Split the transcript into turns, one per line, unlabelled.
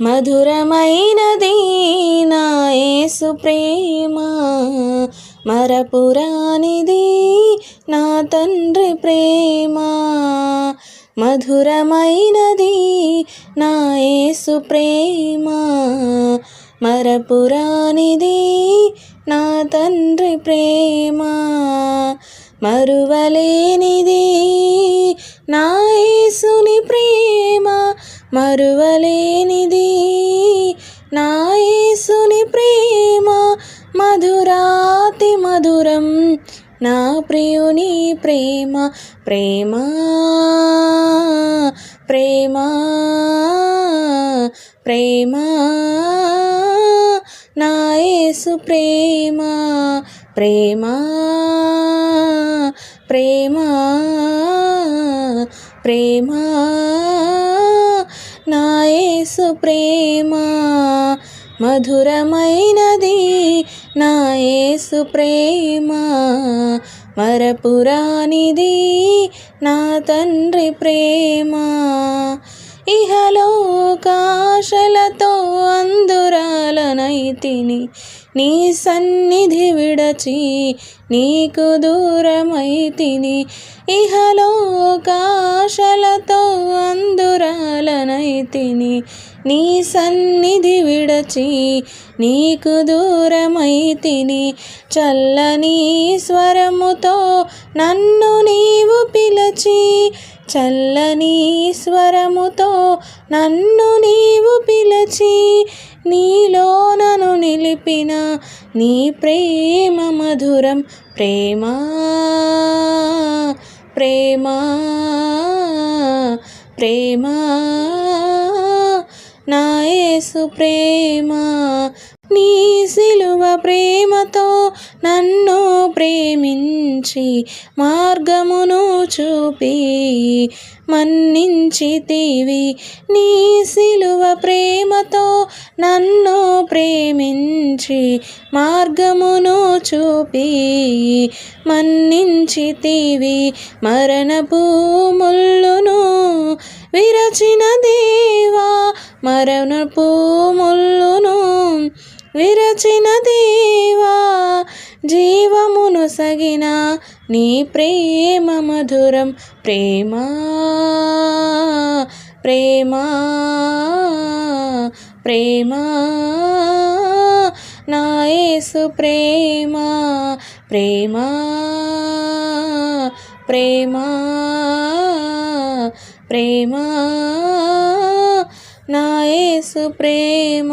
మధురమైనది నాయసు ప్రేమ మరపురానిది నా తండ్రి ప్రేమ. మధురమైనది నాయసు ప్రేమ మరపురానిది నా తండ్రి ప్రేమ. మరువలేనిది నా మరువలేనిది. నాయసుని ప్రేమ మధురాతి మధురం. నా ప్రియుని ప్రేమ ప్రేమ ప్రేమ ప్రేమ. నాయసు ప్రేమ ప్రేమ ప్రేమ ప్రేమ. నాయసు ప్రేమ మధురమైనది. నాయసు ప్రేమ మరపురానిది. నా తండ్రి ప్రేమ ఇహలోకాశలతో అందురాలనైతిని నీ సన్నిధి విడచి నీకు దూరమైతిని. ఇహలోకా తిని నీ సన్నిధి విడచి నీకు దూరమైతిని చల్లని స్వరముతో నన్ను నీవు పిలచి చల్లని స్వరముతో నన్ను నీవు పిలచి నీలో నను నిలిపిన నీ ప్రేమ మధురం ప్రేమ ప్రేమ ప్రేమా. నా యేసు ప్రేమ నీ సిలువ ప్రేమతో నన్ను ప్రేమించి మార్గమును చూపి మన్నించితివి. నీ సిలువ ప్రేమతో నన్ను ప్రేమించి మార్గమును చూపి మన్నించితివి. మరణపు ముళ్ళును విరచినదే మరణపు ముళ్ళును విరచిన దేవా జీవమును సగిన నీ ప్రేమ మధురం. ప్రేమ ప్రేమ ప్రేమ నాయసు ప్రేమా ప్రేమ ప్రేమ ప్రేమ ప్రేమ. నా యేసు ప్రేమ.